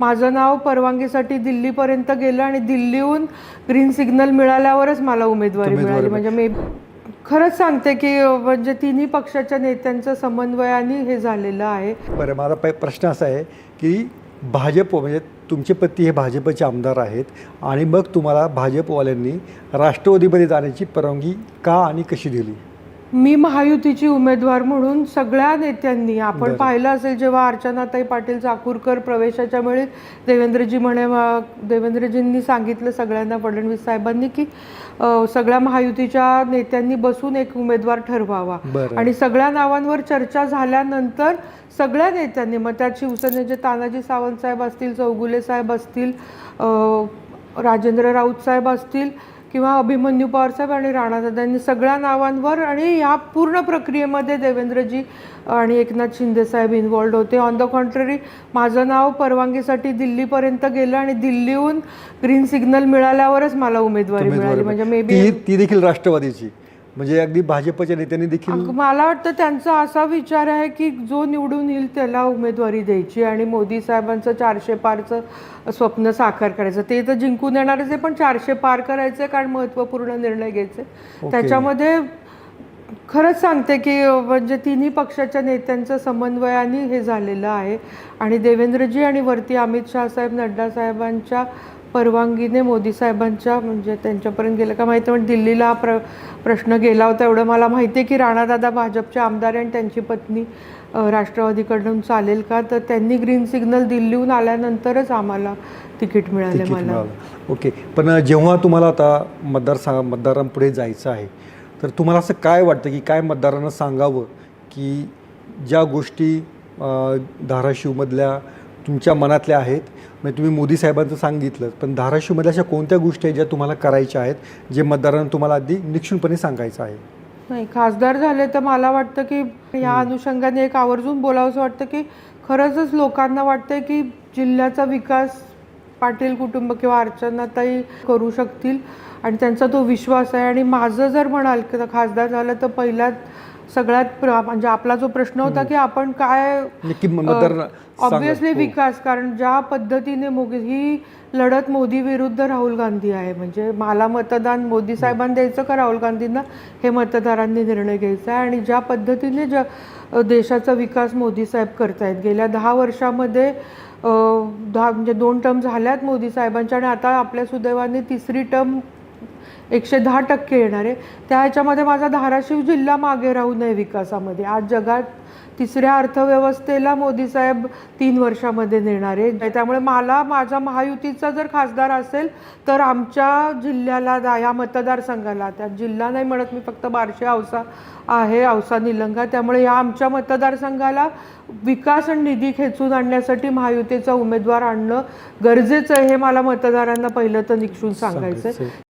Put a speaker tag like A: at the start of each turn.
A: माझं नाव परवानगीसाठी दिल्लीपर्यंत गेलं आणि दिल्लीहून ग्रीन सिग्नल मिळाल्यावरच मला उमेदवारी मिळाली. म्हणजे मी खरंच सांगते की म्हणजे तिन्ही पक्षाच्या नेत्यांचं समन्वयाने हे झालेलं आहे.
B: बरं माझा पै प्रश्न असा आहे की भाजप म्हणजे तुमचे पती हे भाजपचे आमदार आहेत आणि मग तुम्हाला भाजपवाल्यांनी राष्ट्रवादीमध्ये जाण्याची परवानगी का आणि कशी दिली?
A: मी महायुतीची उमेदवार म्हणून सगळ्या नेत्यांनी आपण. पाहिलं असेल जेव्हा अर्चनाताई पाटील चाकूरकर प्रवेशाच्या वेळी देवेंद्रजी म्हणे देवेंद्रजींनी सांगितलं सगळ्यांना फडणवीस साहेबांनी की सगळ्या महायुतीच्या नेत्यांनी बसून एक उमेदवार ठरवावा. आणि सगळ्या नावांवर चर्चा झाल्यानंतर सगळ्या नेत्यांनी मग त्यात शिवसेनेचे तानाजी सावंत साहेब असतील चौगुले साहेब असतील राजेंद्र राऊत साहेब असतील किंवा अभिमन्यू पवार साहेब आणि राणादादांनी सगळ्या नावांवर आणि या पूर्ण प्रक्रियेमध्ये देवेंद्रजी आणि एकनाथ शिंदे साहेब इन्वॉल्ड होते. ऑन द कॉन्ट्ररी माझं नाव परवानगीसाठी दिल्लीपर्यंत गेलं आणि दिल्लीहून ग्रीन सिग्नल मिळाल्यावरच मला उमेदवारी मिळाली. म्हणजे मे बी
B: ती देखील राष्ट्रवादीची. म्हणजे अगदी भाजपच्या नेत्यांनी देखील
A: मला वाटतं त्यांचा असा विचार आहे की जो निवडून येईल त्याला उमेदवारी द्यायची आणि मोदी साहेबांचं चारशे पारचं स्वप्न साकार करायचं. ते तर जिंकून येणारच आहे पण चारशे पार करायचे कारण महत्त्वपूर्ण निर्णय घ्यायचे त्याच्यामध्ये खरंच सांगते की म्हणजे तिन्ही पक्षाच्या नेत्यांचं समन्वयाने हे झालेलं आहे. आणि देवेंद्रजी आणि वरती अमित शाह साहेब नड्डा साहेबांच्या परवानगीने मोदी साहेबांच्या म्हणजे त्यांच्यापर्यंत गेलं का माहिती पण दिल्लीला हा प्र प्रश्न गेला होता. एवढं मला माहिती आहे की राणादादा भाजपचे आमदार आणि त्यांची पत्नी राष्ट्रवादीकडून चालेल का? तर त्यांनी ग्रीन सिग्नल दिल्लीहून आल्यानंतरच आम्हाला तिकीट मिळाले मला.
B: ओके. पण जेव्हा तुम्हाला आता मतदार मतदारांपुढे जायचं आहे तर तुम्हाला असं काय वाटतं की काय मतदारांना सांगावं की ज्या गोष्टी धाराशिवमधल्या तुमच्या मनातल्या आहेत म्हणजे तुम्ही मोदी साहेबांचं सांगितलं पण धाराशिवमधल्या अशा कोणत्या गोष्टी आहेत ज्या तुम्हाला करायच्या आहेत जे मतदारांना तुम्हाला अगदी निक्षुणपणे सांगायचं आहे?
A: नाही खासदार झाले तर मला वाटतं की या अनुषंगाने एक आवर्जून बोलावंसं वाटतं की खरंचच लोकांना वाटतं की जिल्ह्याचा विकास पाटील कुटुंब किंवा अर्चनाताई करू शकतील. आणि त्यांचा तो विश्वास आहे. आणि माझं जर म्हणाल की खासदार झालं तर पहिल्यात सगळ्यात प्र- म्हणजे आपला जो प्रश्न होता की आपण काय
B: नक्की मतदार
A: ऑब्विसली विकास कारण ज्या पद्धतीने मोदी ही लढत मोदी विरुद्ध राहुल गांधी आहे म्हणजे मला मतदान मोदी साहेबांना द्यायचं का राहुल गांधींना हे मतदारांनी निर्णय घ्यायचा आहे. आणि ज्या पद्धतीने ज देशाचा विकास मोदी साहेब करतायत गेल्या दहा वर्षामध्ये दहा म्हणजे दोन टर्म झाल्यात मोदी साहेबांच्या आणि आता आपल्या सुदैवाने तिसरी टर्म एकशे दहा टक्के येणार आहे. त्या ह्याच्यामध्ये माझा धाराशिव जिल्हा मागे राहू नये विकासामध्ये. आज जगात तिसऱ्या अर्थव्यवस्थेला मोदी साहेब तीन वर्षामध्ये नेणार आहे त्यामुळे मला माझा महायुतीचा जर खासदार असेल तर आमच्या जिल्ह्याला दा- या मतदारसंघाला त्या जिल्हा नाही म्हणत मी फक्त बारशे औसा आहे औसा निलंगा त्यामुळे या आमच्या मतदारसंघाला विकास आणि निधी खेचून आणण्यासाठी महायुतीचा उमेदवार आणणं गरजेचं आहे हे मला मतदारांना पहिलं तर निक्षून सांगायचं आहे.